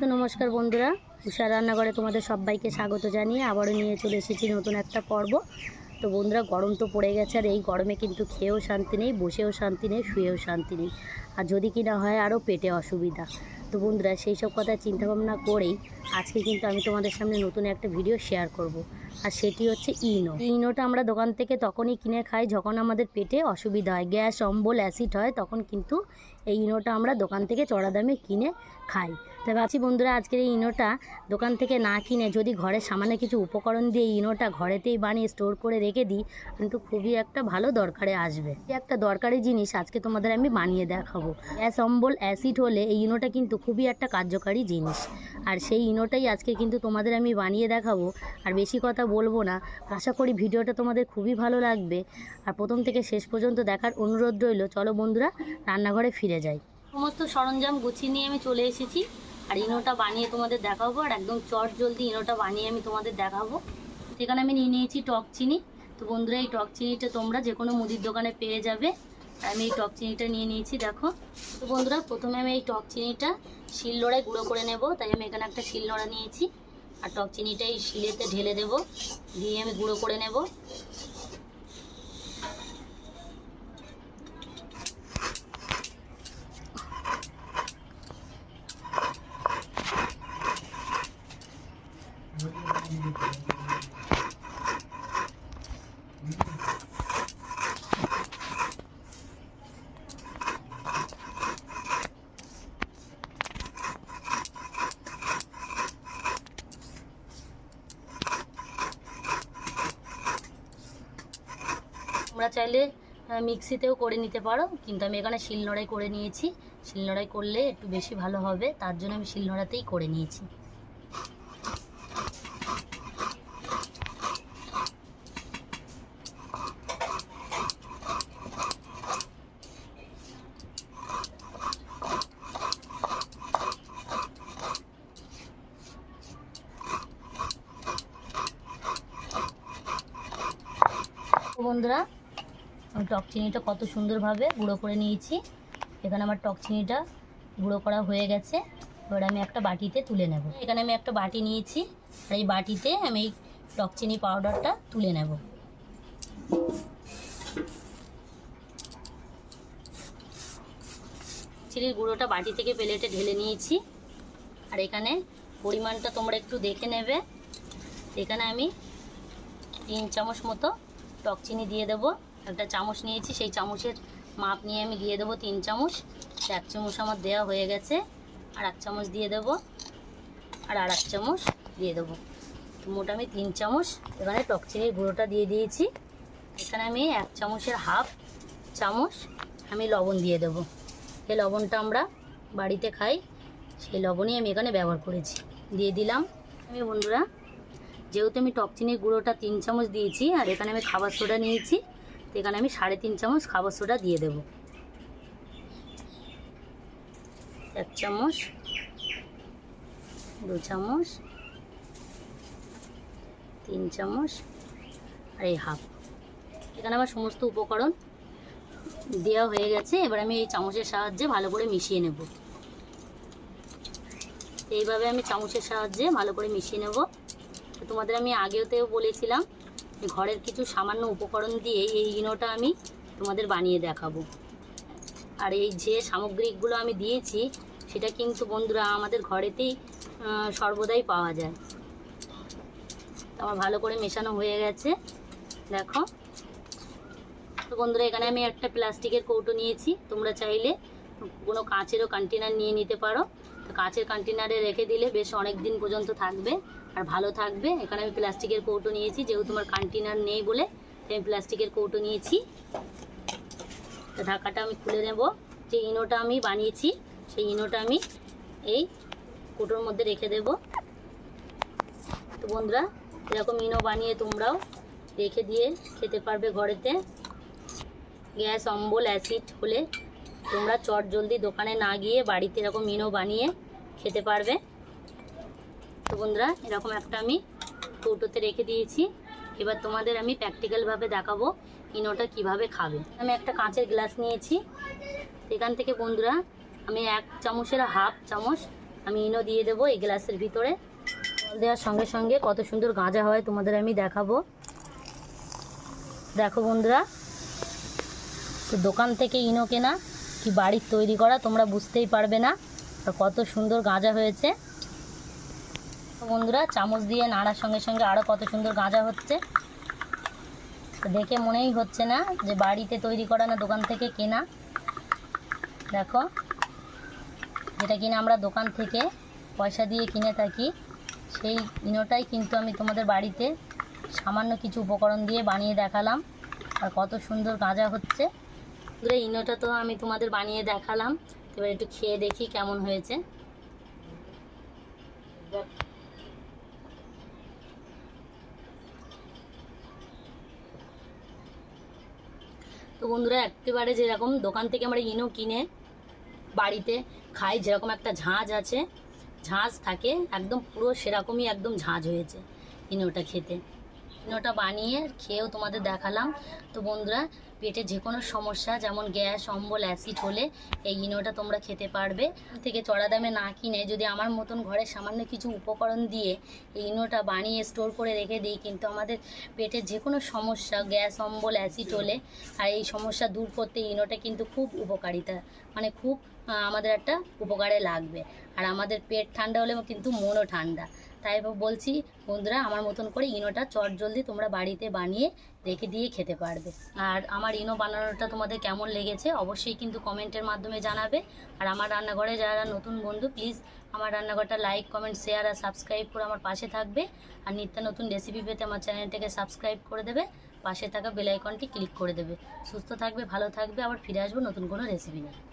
তো নমস্কার বন্ধুরা, উষা রান্নাঘরে তোমাদের সবাইকে স্বাগত জানিয়ে আবারও নিয়ে চলে এসেছি নতুন একটা পর্ব। তো বন্ধুরা, গরম তো পড়ে গেছে আর এই গরমে কিন্তু খেয়েও শান্তি নেই, বসেও শান্তি নেই, শুয়েও শান্তি নেই। আর যদি কি না হয় আরও পেটে অসুবিধা। তো বন্ধুরা, সেই সব কথা চিন্তাভাবনা করেই আজকে কিন্তু আমি তোমাদের সামনে নতুন একটা ভিডিও শেয়ার করব। আর সেটি হচ্ছে ইনো। ইনোটা আমরা দোকান থেকে তখনই কিনে খাই যখন আমাদের পেটে অসুবিধা হয়। গ্যাস, অম্বল, অ্যাসিড হয় তখন কিন্তু এই ইনোটা আমরা দোকান থেকে চড়া দামে কিনে খাই। তবে ভাবছি বন্ধুরা আজকের এই ইনোটা দোকান থেকে না কিনে যদি ঘরে সামান্য কিছু উপকরণ দিয়ে ইনোটা ঘরেতেই বানিয়ে স্টোর করে রেখে দিই, কিন্তু খুবই একটা ভালো দরকারে আসবে। একটা দরকারি জিনিস আজকে তোমাদের আমি বানিয়ে দেখাবো। গ্যাস, অম্বল, অ্যাসিড হলে এই ইনোটা কিন্তু খুবই একটা কার্যকারী জিনিস। আর সেই ইনোটাই আজকে কিন্তু তোমাদের আমি বানিয়ে দেখাবো। আর বেশি কথা বলব না। আশা করি ভিডিওটা তোমাদের খুবই ভালো লাগবে। আর প্রথম থেকে শেষ পর্যন্ত দেখার অনুরোধ রইল। চলো বন্ধুরা, রান্নাঘরে ফিরে যাই। সমস্ত সরঞ্জাম গুছিয়ে নিয়ে আমি চলে এসেছি। আর ইনোটা বানিয়ে তোমাদের দেখাবো। আর একদম চট জলদি ইনোটা বানিয়ে আমি তোমাদের দেখাবো। সেখানে আমি নিয়ে নিয়েছি টক চিনি। তো বন্ধুরা, এই টক চিনিটা তোমরা যে কোনো মুদির দোকানে পেয়ে যাবে। আমি এই টক চিনিটা নিয়ে নিয়েছি, দেখো। তো বন্ধুরা, প্রথমে আমি এই টক চিনিটা শিলনোড়ায় গুঁড়ো করে নেব। তাই আমি এখানে একটা শিলনোড়া নিয়েছি। আর টক চিনিটাই শিলেতে ঢেলে দেব। দিয়ে আমি গুঁড়ো করে নেব। চাইলে মিক্সিতেও করে নিতে পারো। কিন্তু আমি এখানে শিলনোড়াই করে নিয়েছি। শিলনোড়াই করলে একটু বেশি ভালো হবে। তার জন্য আমি শিলনোড়াতেই করে নিয়েছি। বন্ধুরা টক চিনিটা কত সুন্দরভাবে গুঁড়ো করে নিয়েছি। এখানে আমার টক চিনিটা গুঁড়ো করা হয়ে গেছে। এবার আমি একটা বাটিতে তুলে নেব। এখানে আমি একটা বাটি নিয়েছি। আর এই বাটিতে আমি এই টক চিনি পাউডারটা তুলে নেব। চিনির গুঁড়োটা বাটি থেকে প্লেটে ঢেলে নিয়েছি। আর এখানে পরিমাণটা তোমরা একটু দেখে নেবে। এখানে আমি তিন চামচ মতো টক চিনি দিয়ে দেবো। একটা চামচ নিয়েছি, সেই চামচের মাপ নিয়ে আমি দিয়ে দেবো তিন চামচ। এক চামচ আমার দেওয়া হয়ে গেছে, আর এক চামচ দিয়ে দেবো, আর আর এক চামচ দিয়ে দেবো। মোট আমি তিন চামচ এখানে টক চিনির গুঁড়োটা দিয়ে দিয়েছি। এখানে আমি এক চামচের হাফ চামচ আমি লবণ দিয়ে দেবো। এই লবণটা আমরা বাড়িতে খাই, সেই লবণই আমি এখানে ব্যবহার করেছি। দিয়ে দিলাম। আমি বন্ধুরা, যেহেতু আমি টক চিনির গুঁড়োটা তিন চামচ দিয়েছি, আর এখানে আমি খাবার সোডা নিয়েছি তো এখানে আমি সাড়ে তিন চামচ খাবার সোডা দিয়ে দেব। এক চামচ, দু চামচ, তিন চামচ, আর এই হাফ। এখানে আমার সমস্ত উপকরণ দেওয়া হয়ে গেছে। এবার আমি এই চামচের সাহায্যে ভালো করে মিশিয়ে নেব। এইভাবে আমি চামচের সাহায্যে ভালো করে মিশিয়ে নেব। তোমাদের আমি আগেতেও বলেছিলাম ঘরের কিছু সামান্য উপকরণ দিয়ে এই ইনোটা আমি তোমাদের বানিয়ে দেখাবো। আর এই যে সামগ্রিকগুলো আমি দিয়েছি, সেটা কিন্তু বন্ধুরা আমাদের ঘরেতেই সর্বদাই পাওয়া যায়। আমার ভালো করে মেশানো হয়ে গেছে, দেখো। তো বন্ধুরা, এখানে আমি একটা প্লাস্টিকের কৌটো নিয়েছি। তোমরা চাইলে কোনো কাঁচেরও কন্টেনার নিয়ে নিতে পারো। তো কাঁচের কন্টেনারে রেখে দিলে বেশ অনেক দিন পর্যন্ত থাকবে। আর ভালো থাকবে। এখানে আমি প্লাস্টিকের কৌটো নিয়েছি, যেহেতু তোমার কন্টেনার নেই বলে আমি প্লাস্টিকের কৌটো নিয়েছি। ঢাকাটা আমি খুলে নেব। যে ইনোটা আমি বানিয়েছি, সেই ইনোটা আমি এই কৌটোর মধ্যে রেখে দেব। তো বন্ধুরা, এরকম ইনো বানিয়ে তোমরাও রেখে দিয়ে খেতে পারবে ঘরেতে। গ্যাস, অম্বল, অ্যাসিড হলে তোমরা চট জলদি দোকানে না গিয়ে বাড়িতে এরকম ইনো বানিয়ে খেতে পারবে। তো বন্ধুরা, এরকম একটা আমি কৌটোতে রেখে দিয়েছি। এবার তোমাদের আমি প্র্যাকটিক্যালভাবে দেখাবো ইনোটা কীভাবে খাবে। আমি একটা কাঁচের গ্লাস নিয়েছি। এখান থেকে বন্ধুরা, আমি এক চামচের হাফ চামচ আমি ইনো দিয়ে দেবো এই গ্লাসের ভিতরে। দেওয়ার সঙ্গে সঙ্গে কত সুন্দর গাঁজা হয় তোমাদের আমি দেখাবো। দেখো বন্ধুরা, তো দোকান থেকে ইনো কেনা কি বাড়ির তৈরি করা তোমরা বুঝতেই পারবে না কত সুন্দর গাঁজা হয়েছে। তো বন্ধুরা, চামচ দিয়ে নাড়ার সঙ্গে সঙ্গে আরও কত সুন্দর গাঁজা হচ্ছে। দেখে মনেই হচ্ছে না যে বাড়িতে তৈরি করা না দোকান থেকে কেনা। দেখো, যেটা কিনা আমরা দোকান থেকে পয়সা দিয়ে কিনে থাকি, সেই ইনোটাই কিন্তু আমি তোমাদের বাড়িতে সামান্য কিছু উপকরণ দিয়ে বানিয়ে দেখালাম, আর কত সুন্দর গাঁজা হচ্ছে। ইনোটা তো আমি তোমাদের বানিয়ে দেখালাম। এবার একটু খেয়ে দেখি কেমন হয়েছে। তো বন্ধুরা, একেবারে যেরকম দোকান থেকে আমরা ইনো কিনে বাড়িতে খাই, যেরকম একটা ঝাঁজ আছে, ঝাঁজ থাকে, একদম পুরো সেরকমই একদম ঝাঁজ হয়েছে ইনোটা খেতে। ইনোটা বানিয়ে খেয়েও তোমাদের দেখালাম। তো বন্ধুরা পেটে যে কোনো সমস্যা, যেমন গ্যাস, অম্বল, অ্যাসিড হলে এই ইনোটা তোমরা খেতে পারবে। থেকে চড়া দামে না কিনে যদি আমার মতন ঘরে সামান্য কিছু উপকরণ দিয়ে এই ইনোটা বানিয়ে স্টোর করে রেখে দিই, কিন্তু আমাদের পেটের যে কোনো সমস্যা, গ্যাস, অম্বল, অ্যাসিড হলে আর এই সমস্যা দূর করতে ইনোটা কিন্তু খুব উপকারিতা মানে খুব আমাদের একটা উপকারে লাগবে। আর আমাদের পেট ঠান্ডা হলে কিন্তু মনও ঠান্ডা। তাই বলছি বন্ধুরা, আমার মতন করে ইনোটা চট জলদি তোমরা বাড়িতে বানিয়ে রেখে দিয়ে খেতে পারবে। আর আমার ইনো বানানোটা তোমাদের কেমন লেগেছে অবশ্যই কিন্তু কমেন্টের মাধ্যমে জানাবে। আর আমার রান্নাঘরে যারা নতুন বন্ধু প্লিজ আমার রান্নাঘরটা লাইক কমেন্ট শেয়ার আর সাবস্ক্রাইব করে আমার পাশে থাকবে। আর নিত্য নতুন রেসিপি পেতে আমার চ্যানেলটাকে সাবস্ক্রাইব করে দেবে। পাশে থাকা বেলাইকনটি ক্লিক করে দেবে। সুস্থ থাকবে, ভালো থাকবে, আবার ফিরে আসব নতুন কোনো রেসিপি নিয়ে।